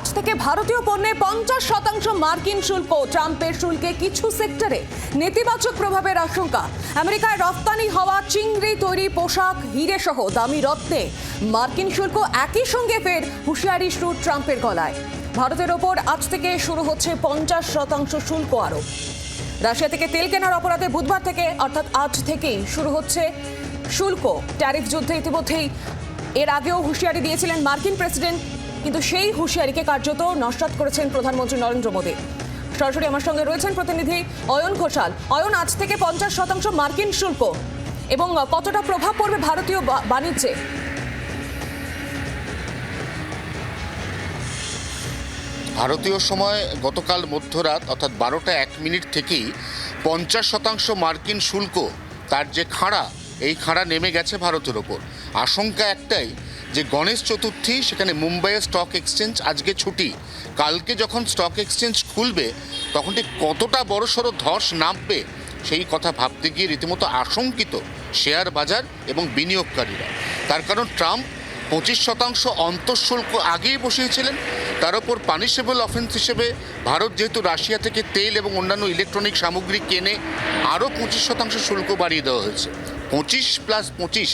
আজ থেকে ভারতীয় পণ্যে পঞ্চাশ শতাংশ মার্কিন শুল্ক। ট্রাম্পের শুল্কে কিছু সেক্টরে নেতিবাচক প্রভাবের আশঙ্কা। আমেরিকায় রপ্তানি হওয়া চিংড়ি তৈরি পোশাক হিরে সহ দামি রত্নে মার্কিন শুল্ক একই সঙ্গে ফের হুঁশিয়ারি সুর ট্রাম্পের গলায়। ভারতের ওপর আজ থেকে শুরু হচ্ছে পঞ্চাশ শতাংশ শুল্ক আরোপ। রাশিয়া থেকে তেল কেনার অপরাধে বুধবার থেকে, অর্থাৎ আজ থেকেই শুরু হচ্ছে শুল্ক। ট্যারিফ যুদ্ধে ইতিমধ্যেই এর আগেও হুঁশিয়ারি দিয়েছিলেন মার্কিন প্রেসিডেন্ট কিন্তু সেই হুঁশিয়ারিকে কার্যত নস্বাত করেছেন প্রধানমন্ত্রী নরেন্দ্র মোদী। সরাসরি আমার সঙ্গে রয়েছেন প্রতিনিধি অয়ন ঘোষাল। অয়ন, আজ থেকে পঞ্চাশ শতাংশ মার্কিন শুল্ক এবং কতটা প্রভাব পড়বে ভারতীয় বাণিজ্যে? ভারতীয় সময় গতকাল মধ্যরাত, অর্থাৎ বারোটা এক মিনিট থেকেই পঞ্চাশ শতাংশ মার্কিন শুল্ক, তার যে খাঁড়া, এই খাঁড়া নেমে গেছে ভারতের ওপর। আশঙ্কা একটাই যে গণেশ চতুর্থী, সেখানে মুম্বাইয়ের স্টক এক্সচেঞ্জ আজকে ছুটি। কালকে যখন স্টক এক্সচেঞ্জ খুলবে, তখন ঠিক কতটা বড়সড় ধস নামবে, সেই কথা ভাবতে গিয়ে রীতিমতো আশঙ্কিত শেয়ার বাজার এবং বিনিয়োগকারীরা। তার কারণ, ট্রাম্প পঁচিশ শতাংশ অন্তঃশুল্ক আগেই বসিয়েছিলেন। তার ওপর পানিশেবল অফেন্স হিসেবে ভারত যেহেতু রাশিয়া থেকে তেল এবং অন্যান্য ইলেকট্রনিক সামগ্রী কেনে, আরও পঁচিশ শতাংশ শুল্ক বাড়িয়ে দেওয়া হয়েছে। পঁচিশ প্লাস পঁচিশ,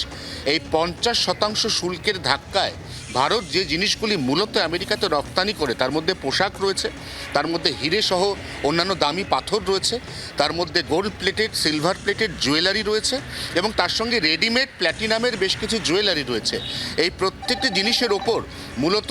এই পঞ্চাশ শতাংশ শুল্কের ধাক্কায় ভারত যে জিনিসগুলি মূলত আমেরিকাতে রপ্তানি করে, তার মধ্যে পোশাক রয়েছে, তার মধ্যে হিরে সহ অন্যান্য দামি পাথর রয়েছে, তার মধ্যে gold plated silver plated jewellery রয়েছে এবং তার সঙ্গে রেডিমেড প্ল্যাটিনামের বেশ কিছু জুয়েলারি রয়েছে। এই প্রত্যেকটি জিনিসের ওপর মূলত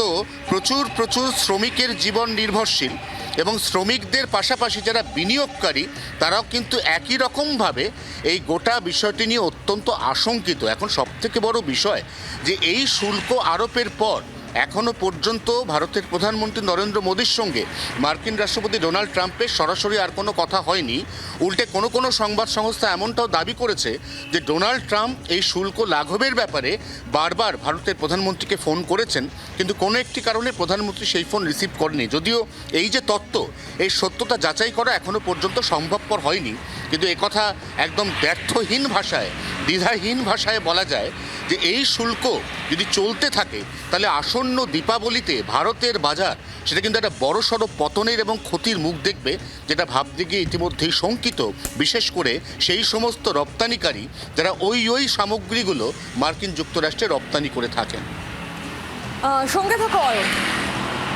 প্রচুর প্রচুর শ্রমিকের জীবন নির্ভরশীল। এবং শ্রমিকদের পাশাপাশি যারা বিনিয়োগকারী, তারাও কিন্তু একই রকমভাবে এই গোটা বিষয়টি নিয়ে অত্যন্ত আশঙ্কিত। এখন সবথেকে বড় বিষয় যে এই শুল্ক আরোপের পর এখনও পর্যন্ত ভারতের প্রধানমন্ত্রী নরেন্দ্র মোদীর সঙ্গে মার্কিন রাষ্ট্রপতি ডোনাল্ড ট্রাম্পের সরাসরি আর কোনো কথা হয়নি। উল্টে কোনো কোনো সংবাদ সংস্থা এমনটাও দাবি করেছে যে ডোনাল্ড ট্রাম্প এই শুল্ক লাঘবের ব্যাপারে বারবার ভারতের প্রধানমন্ত্রীকে ফোন করেছেন, কিন্তু কোনো একটি কারণে প্রধানমন্ত্রী সেই ফোন রিসিভ করেনি। যদিও এই যে তত্ত্ব, এই সত্যতা যাচাই করা এখনও পর্যন্ত সম্ভবপর হয়নি, কিন্তু কথা একদম ব্যর্থহীন ভাষায়, দ্বিধাহীন ভাষায় বলা যায় যে এই শুল্ক যদি চলতে থাকে, তাহলে আসন্ন দীপাবলিতে ভারতের বাজার, সেটা কিন্তু একটা বড়সড় পতনের এবং ক্ষতির মুখ দেখবে, যেটা ভাবতে গিয়ে ইতিমধ্যেই শঙ্কিত। বিশেষ করে সেই সমস্ত রপ্তানিকারী যারা ওই ওই সামগ্রীগুলো মার্কিন যুক্তরাষ্ট্রে রপ্তানি করে থাকেন। সঙ্গে থাকো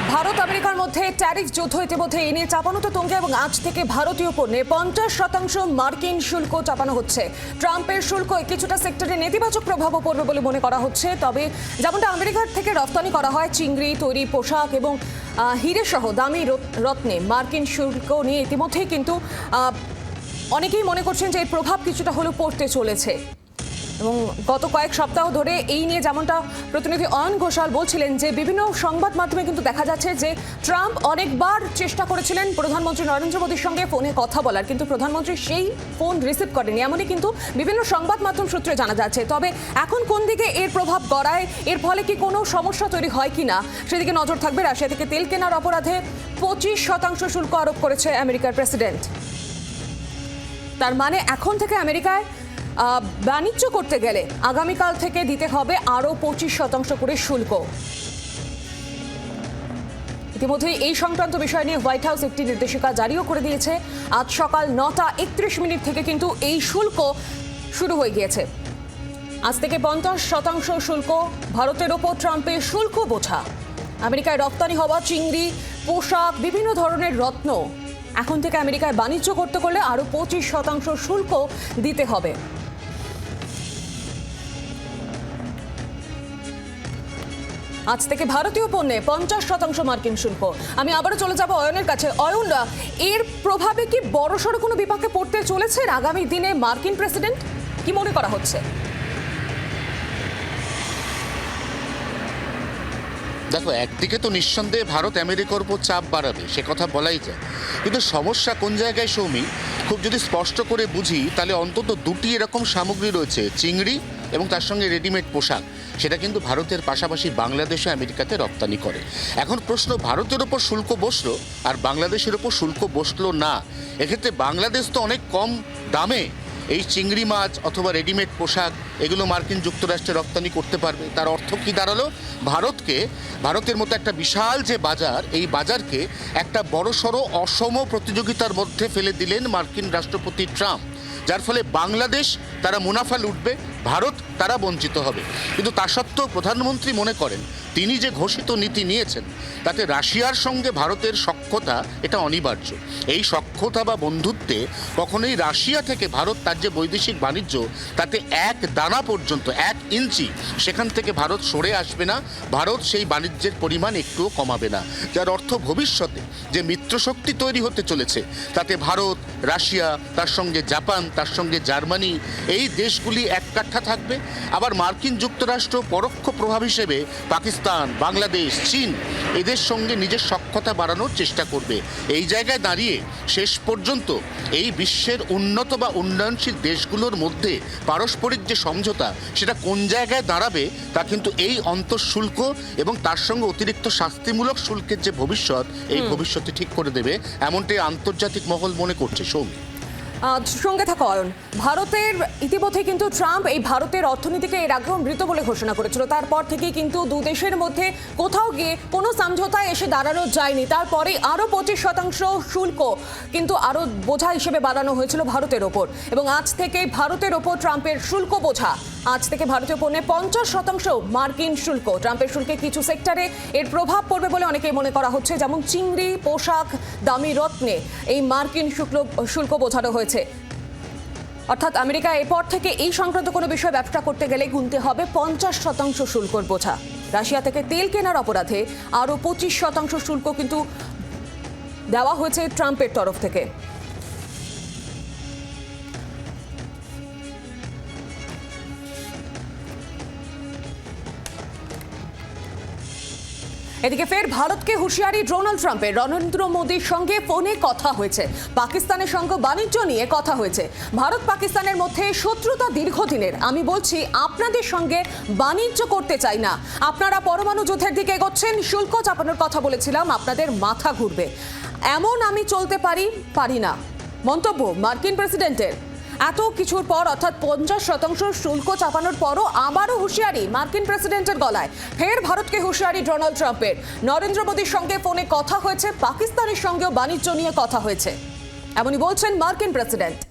ভারত, আমেরিকার মধ্যে ট্যারিফ যুদ্ধ ইতিমধ্যে এ নিয়ে চাপানো তো তঙ্গে এবং আজ থেকে ভারতীয় পণ্যে পঞ্চাশ শতাংশ মার্কিন শুল্ক চাপানো হচ্ছে। ট্রাম্পের শুল্ক কিছুটা সেক্টরে নেতিবাচক প্রভাবও পড়বে বলে মনে করা হচ্ছে। তবে যেমনটা আমেরিকার থেকে রপ্তানি করা হয়, চিংড়ি, তৈরি পোশাক এবং হিরে সহ দামি রত- রত্নে মার্কিন শুল্ক নিয়ে ইতিমধ্যেই কিন্তু অনেকেই মনে করছেন যে এর প্রভাব কিছুটা হলেও পড়তে চলেছে। এবং গত কয়েক সপ্তাহ ধরে এই নিয়ে যেমনটা প্রতিনিধি অয়ন ঘোষাল বলছিলেন যে, বিভিন্ন সংবাদ মাধ্যমে কিন্তু দেখা যাচ্ছে যে ট্রাম্প অনেকবার চেষ্টা করেছিলেন প্রধানমন্ত্রী নরেন্দ্র মোদীর সঙ্গে ফোনে কথা বলার, কিন্তু প্রধানমন্ত্রী সেই ফোন রিসিভ করেনি এমনই কিন্তু বিভিন্ন সংবাদ মাধ্যম সূত্রে জানা যাচ্ছে। তবে এখন কোন দিকে এর প্রভাব গড়ায়, এর ফলে কি কোনো সমস্যা তৈরি হয় কি না সেদিকে নজর থাকবে রাশিয়া থেকে। তেল কেনার অপরাধে পঁচিশ শতাংশ শুল্ক আরোপ করেছে আমেরিকার প্রেসিডেন্ট। তার মানে এখন থেকে আমেরিকায় বাণিজ্য করতে গেলে আগামীকাল থেকে দিতে হবে আরও পঁচিশ শতাংশ করে শুল্ক। ইতিমধ্যেই এই সংক্রান্ত বিষয় নিয়ে হোয়াইট হাউস একটি নির্দেশিকা জারিও করে দিয়েছে। আজ সকাল নটা একত্রিশ মিনিট থেকে কিন্তু এই শুল্ক শুরু হয়ে গিয়েছে। আজ থেকে পঞ্চাশ শতাংশ শুল্ক ভারতের ওপর ট্রাম্পের শুল্ক বোঝা। আমেরিকায় রপ্তানি হওয়া চিংড়ি, পোশাক, বিভিন্ন ধরনের রত্ন এখন থেকে আমেরিকায় বাণিজ্য করতে করলে আরও পঁচিশ শতাংশ শুল্ক দিতে হবে। আজ থেকে ভারতীয় পণ্যে পঞ্চাশ শতাংশ মার্কিন শুল্ক। আমি আবারও চলে যাব অয়নের কাছে। অয়ন, এর প্রভাবে কি বড়সড় কোনো বিপাকে পড়তে চলেছে আগামী দিনে মার্কিন প্রেসিডেন্ট? কি মনে করা হচ্ছে? দেখো, একদিকে তো নিঃসন্দেহে ভারত আমেরিকার উপর চাপ বাড়াবে, সে কথা বলাই যায়। কিন্তু সমস্যা কোন জায়গায় সৌমি? খুব যদি স্পষ্ট করে বুঝি, তাহলে অন্তত দুটি এরকম সামগ্রী রয়েছে, চিংড়ি এবং তার সঙ্গে রেডিমেড পোশাক। সেটা কিন্তু ভারতের পাশাপাশি বাংলাদেশে আমেরিকাতে রপ্তানি করে। এখন প্রশ্ন, ভারতের ওপর শুল্ক বসল আর বাংলাদেশের ওপর শুল্ক বসল না? এক্ষেত্রে বাংলাদেশ তো অনেক কম দামে এই চিংড়ি মাছ অথবা রেডিমেড পোশাক, এগুলো মার্কিন যুক্তরাষ্ট্রে রপ্তানি করতে পারবে। তার অর্থ কি দাঁড়াল? ভারতকে, ভারতের মতো একটা বিশাল যে বাজার, এই বাজারকে একটা বড়সড় অসম প্রতিযোগিতার মধ্যে ফেলে দিলেন মার্কিন রাষ্ট্রপতি ট্রাম্প। যার ফলে বাংলাদেশ, তারা মুনাফা লুটবে, ভারত তারা বঞ্চিত হবে। কিন্তু তা সত্ত্বেও প্রধানমন্ত্রী মনে করেন, তিনি যে ঘোষিত নীতি নিয়েছেন, তাতে রাশিয়ার সঙ্গে ভারতের সখ্যতা এটা অনিবার্য। এই সখ্যতা বা বন্ধুত্বে কখনোই রাশিয়া থেকে ভারত তার যে বৈদেশিক বাণিজ্য, তাতে এক দানা পর্যন্ত, এক ইঞ্চি সেখান থেকে ভারত সরে আসবে না, ভারত সেই বাণিজ্যের পরিমাণ একটুও কমাবে না। যার অর্থ ভবিষ্যতে যে মিত্রশক্তি তৈরি হতে চলেছে, তাতে ভারত, রাশিয়া, তার সঙ্গে জাপান, তার সঙ্গে জার্মানি, এই দেশগুলি এক কাঠা থাকবে। আবার মার্কিন যুক্তরাষ্ট্র পরোক্ষ প্রভাব হিসেবে পাকিস্তান, বাংলাদেশ, চীন এদের সঙ্গে নিজের সক্ষতা বাড়ানোর চেষ্টা করবে। এই জায়গায় দাঁড়িয়ে শেষ পর্যন্ত এই বিশ্বের উন্নত বা উন্নয়নশীল দেশগুলোর মধ্যে পারস্পরিক যে সমঝোতা সেটা কোন জায়গায় দাঁড়াবে তা কিন্তু এই অন্তঃশুল্ক এবং তার সঙ্গে অতিরিক্ত শাস্তিমূলক শুল্কের যে ভবিষ্যৎ এই ভবিষ্যতে ঠিক করে দেবে। এমনটাই আন্তর্জাতিক মহল মনে করছে। সৌমি। সঙ্গে থাকা অয়ন ভারতের ইতিমধ্যে কিন্তু ট্রাম্প এই ভারতের অর্থনীতিকে এর আগ্রহ মৃত বলে ঘোষণা করেছিল। তারপর থেকে কিন্তু দু দেশের মধ্যে কোথাও গিয়ে কোনো সমঝোতায় এসে দাঁড়ানো যায়নি। তারপরে আরও পঁচিশ শতাংশ শুল্ক কিন্তু আরও বোঝা হিসেবে বাড়ানো হয়েছিল ভারতের ওপর। এবং আজ থেকে ভারতের ওপর ট্রাম্পের শুল্ক বোঝা। আজ থেকে ভারতীয় পণ্যে পঞ্চাশ শতাংশ মার্কিন শুল্ক। ট্রাম্পের শুল্কে কিছু সেক্টরে এর প্রভাব পড়বে বলে অনেকেই মনে করা হচ্ছে, যেমন চিংড়ি, পোশাক, দামি রত্নে এই মার্কিন শুল্ক শুল্ক বোঝানো হয়েছে। অর্থাৎ আমেরিকা এরপর থেকে এই সংক্রান্ত কোনো বিষয়ে ব্যবসা করতে গেলে গুনতে হবে পঞ্চাশ শতাংশ শুল্কর বোঝা। রাশিয়া থেকে তেল কেনার অপরাধে আরও পঁচিশ শতাংশ শুল্ক কিন্তু দেওয়া হয়েছে ট্রাম্পের তরফ থেকে। এদিকে ফের ভারতকে হুঁশিয়ারি ডোনাল্ড ট্রাম্পের। নরেন্দ্র মোদীর সঙ্গে ফোনে কথা হয়েছে। পাকিস্তানের সঙ্গে বাণিজ্য নিয়ে কথা হয়েছে। ভারত পাকিস্তানের মধ্যে শত্রুতা দীর্ঘদিনের। আমি বলছি, আপনাদের সঙ্গে বাণিজ্য করতে চাই না। আপনারা পরমাণু যুদ্ধের দিকে এগোচ্ছেন। শুল্ক চাপানোর কথা বলেছিলাম, আপনাদের মাথা ঘুরবে। এমন আমি চলতে পারি পারি না। মন্তব্য মার্কিন প্রেসিডেন্টের। এত কিছুর পর অর্থাৎ পঞ্চাশ শতাংশ শুল্ক চাপানোর পরও আবারও হুঁশিয়ারি মার্কিন প্রেসিডেন্টের গলায়। ফের ভারতকে হুঁশিয়ারি ডোনাল্ড ট্রাম্পের। নরেন্দ্র মোদীর সঙ্গে ফোনে কথা হয়েছে, পাকিস্তানের সঙ্গেও বাণিজ্য নিয়ে কথা হয়েছে। এমনই বলছেন মার্কিন president.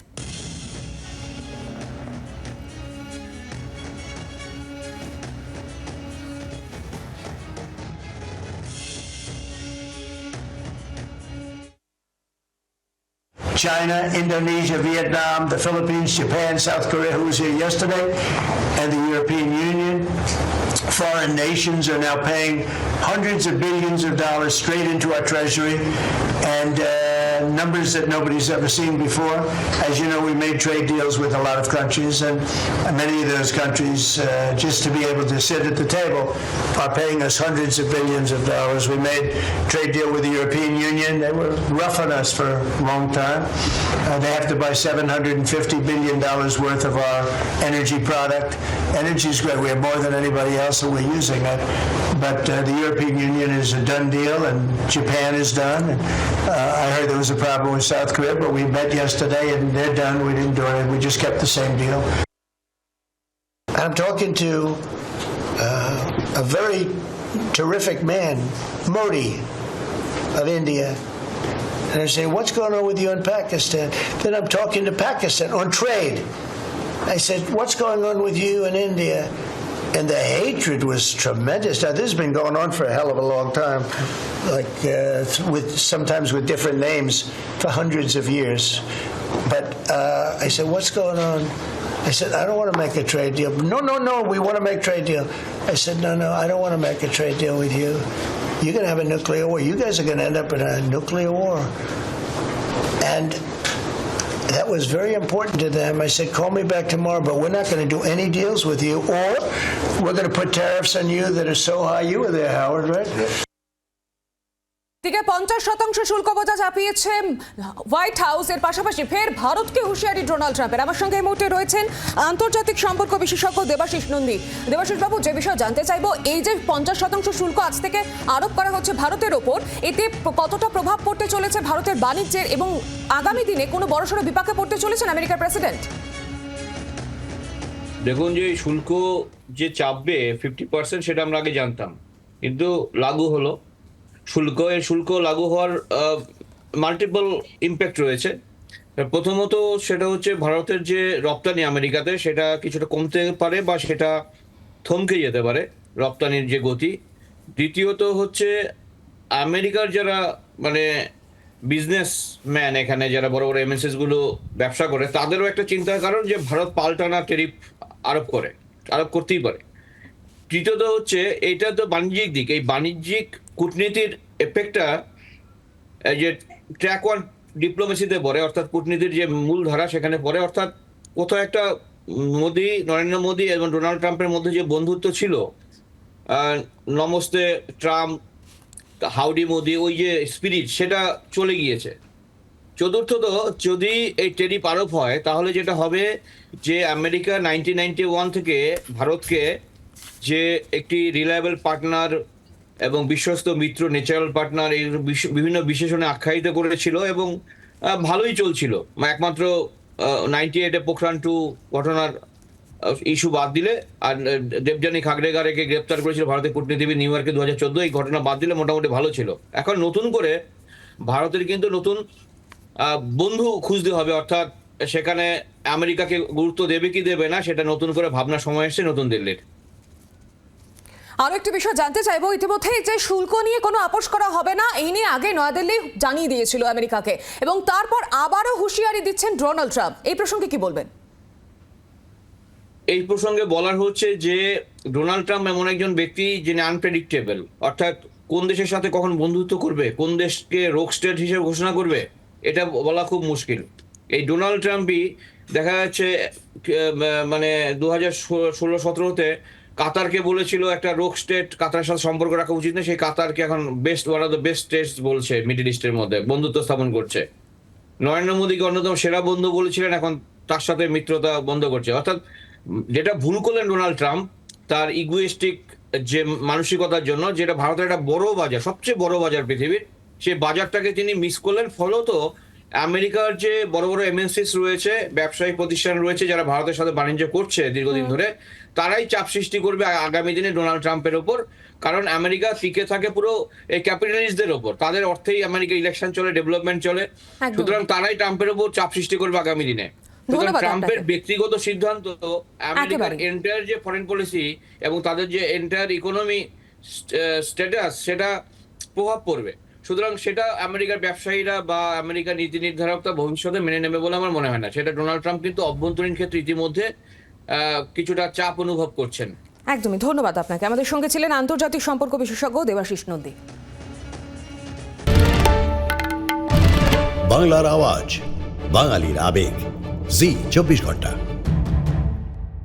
China, Indonesia, Vietnam, the Philippines, Japan, South Korea, who was here yesterday, and the European Union. Foreign nations are now paying hundreds of billions of dollars straight into our treasury, and uh, numbers that nobody's ever seen before. As you know, we made trade deals with a lot of countries, and many of those countries, uh, just to be able to sit at the table, are paying us hundreds of billions of dollars. We made trade deal with the European Union. They were rough on us for a long time. Uh, they have to buy $750 billion worth of our energy product. Energy is great. We have more than anybody else, and we're using it. But uh, the European Union is a done deal, and Japan is done. And, uh, I heard there was a problem with South Korea, but we met yesterday, and they're done. We didn't do it. We just kept the same deal. I'm talking to uh, a very terrific man, Modi of India. And I say, what's going on with you in Pakistan? Then I'm talking to Pakistan on trade. I said, what's going on with you in India? And the hatred was tremendous. Now, this has been going on for a hell of a long time, like uh, with sometimes with different names for hundreds of years. But uh, I said, what's going on? I said, I don't want to make a trade deal. No, no, no, we want to make trade deal. I said, no, no, I don't want to make a trade deal with you. You're going to have a nuclear war. You guys are going to end up in a nuclear war. And that was very important to them. I said, call me back tomorrow, but we're not going to do any deals with you, or we're going to put tariffs on you that are so high. You were there, Howard, right? দিকে পঞ্চাশ শতাংশ শুল্ক বোঝা চাপিয়েছে white house এর পাশাপাশি ফের ভারতকে হুঁশিয়ারি ডোনাল্ড ট্রাম্পের। আমার সঙ্গে এই মুহূর্তে রয়েছেন আন্তর্জাতিক সম্পর্ক বিশেষজ্ঞ দেবাশিস নন্দী। দেবাশিস বাবু যে বিষয়ে জানতে চাইব, এই যে পঞ্চাশ শতাংশ শুল্ক আজ থেকে আরোপ করা হচ্ছে ভারতের ওপর, এতে কতটা প্রভাব পড়তে চলেছে ভারতের বাণিজ্যের এবং আগামী দিনে কোনো বড়সড় বিপাকে পড়তে চলেছেন আমেরিকার প্রেসিডেন্ট? দেখুন যে শুল্ক যে চাপবে ফিফটি পার্সেন্ট সেটা আমরা আগে জানতাম, কিন্তু লাগু হলো। শুল্ক এই শুল্ক লাগু হওয়ার মাল্টিপল ইম্প্যাক্ট রয়েছে। প্রথমত সেটা হচ্ছে ভারতের যে রপ্তানি আমেরিকাতে, সেটা কিছুটা কমতে পারে বা সেটা থমকে যেতে পারে রপ্তানির যে গতি। দ্বিতীয়ত হচ্ছে আমেরিকার যারা মানে বিজনেস ম্যান এখানে, যারা বড় বড়গুলো ব্যবসা করে, তাদেরও একটা চিন্তার কারণ যে ভারত পাল্টানা টেরিফ আরোপ করে, আরোপ করতেই পারে। তৃতীয়ত হচ্ছে, এটা তো বাণিজ্যিক দিক, এই বাণিজ্যিক কূটনীতির এফেক্টটা যে ট্র্যাক ওয়ান ডিপ্লোমেসিতে পড়ে, অর্থাৎ কূটনীতির যে মূল ধারা সেখানে পড়ে, অর্থাৎ কোথাও একটা মোদি, নরেন্দ্র মোদি এবং ডোনাল্ড ট্রাম্পের মধ্যে যে বন্ধুত্ব ছিল নমস্তে ট্রাম্প, হাউডি মোদি, ওই যে স্পিরিট সেটা চলে গিয়েছে। চতুর্থত, যদি এই টেরিফ আরোপ হয়, তাহলে যেটা হবে যে আমেরিকা নাইনটিন নাইনটি ওয়ান থেকে ভারতকে যে একটি রিলায়েবল পার্টনার এবং বিশ্বস্ত মিত্র ন্যাচারাল পার্টনার বিশ- বিভিন্ন বিশেষণে আখ্যায়িত করেছিল এবং ভালোই চলছিল। একমাত্র নাইনটি এইটে পোখরান টু ঘটনার ইস্যু বাদ দিলে আর আহ, দেবযানী খাগড়েগারেকে গ্রেপ্তার করেছিল ভারতের কূটনীতিবিদ নিউ ইয়র্কে দু হাজার চোদ্দ এই ঘটনা বাদ দিলে মোটামুটি ভালো ছিল। এখন নতুন করে ভারতের কিন্তু নতুন বন্ধু খুঁজতে হবে অর্থাৎ সেখানে আমেরিকাকে গুরুত্ব দেবে কি দেবে না সেটা নতুন করে ভাবনার সময় এসছে নতুন দিল্লির। আরও একটি বিষয় জানতে চাইব ইতিমধ্যে যে শুল্ক নিয়ে কোনো আপোষ করা হবে না, এই নিয়ে আগে নয়াদিল্লি জানিয়ে দিয়েছিল আমেরিকাকে। এবং তারপর আবারও হুঁশিয়ারি দিচ্ছেন ডোনাল্ড ট্রাম্প। এই প্রসঙ্গে কি বলবেন? এই প্রসঙ্গে বলার হচ্ছে যে ডোনাল্ড ট্রাম্প এমন একজন ব্যক্তি যিনি আনপ্রেডিক্টেবল অর্থাৎ কোন দেশের সাথে কখন বন্ধুত্ব করবে, কোন দেশকে রোগ স্টেট হিসেবে ঘোষণা করবে, এটা বলা খুব মুশকিল। এই ডোনাল্ড ট্রাম্পই দেখা যাচ্ছে মানে দু হাজার ষোলো সতেরোতে কাতারকে বলেছিল একটা রোগ স্টেট কাতারের সাথে সম্পর্ক রাখা উচিত না, সেই কাতারকে এখন best one of the best states বলছে মিডল ইস্টের মধ্যে, বন্ধুত্ব স্থাপন করছে। নরেন্দ্র মোদীকে অন্যতম সেরা বন্ধু বলেছিলেন, এখন তার সাথে মিত্রতা বন্ধ করছে। অর্থাৎ, যেটা ভুল করলেন ডোনাল্ড ট্রাম্প, তার ইগুয়েস্টিক যে মানসিকতার জন্য, যেটা ভারতের একটা বড় বাজার, সবচেয়ে বড় বাজার পৃথিবীর, সেই বাজারটাকে তিনি মিস করলেন, ফলত আমেরিকার যে বড় বড় এমএনসিস রয়েছে ব্যবসায়িক প্রতিষ্ঠান রয়েছে যারা ভারতের সাথে বাণিজ্য করছে দীর্ঘদিন ধরে তারাই চাপ সৃষ্টি করবে আগামী দিনে ডোনাল্ড ট্রাম্পের ওপর। কারণ আমেরিকা টিকে থাকে পুরো এই ক্যাপিটালিস্টদের ওপর। তাদের অর্থেই আমেরিকা ইলেকশন চলে ডেভেলপমেন্ট চলে। সুতরাং তারাই ট্রাম্পের উপর চাপ সৃষ্টি করবে আগামী দিনে। ট্রাম্পের ব্যক্তিগত সিদ্ধান্ত আমেরিকার। এন্টায়ার যে ফরেন পলিসি এবং তাদের যে এন্টায়ার ইকোনমি স্ট্যাটাস সেটা প্রভাব পড়বে। সুতরাং সেটা আমেরিকার ব্যবসায়ীরা বা আমেরিকার নীতি নির্ধারকরা ভবিষ্যতে মেনে নেবে বলে আমার মনে হয় না। সেটা ডোনাল্ড ট্রাম্প কিন্তু অভ্যন্তরীণ ক্ষেত্রে ইতিমধ্যে কিছুটা চাপ অনুভব করছেন। একদমই ধন্যবাদ আপনাকে। আমাদের সঙ্গে ছিলেন আন্তর্জাতিক সম্পর্ক বিশেষজ্ঞ দেবাশিস নন্দী। বাংলার আওয়াজ বাঙালির আবেগ। জি চব্বিশ ঘণ্টা।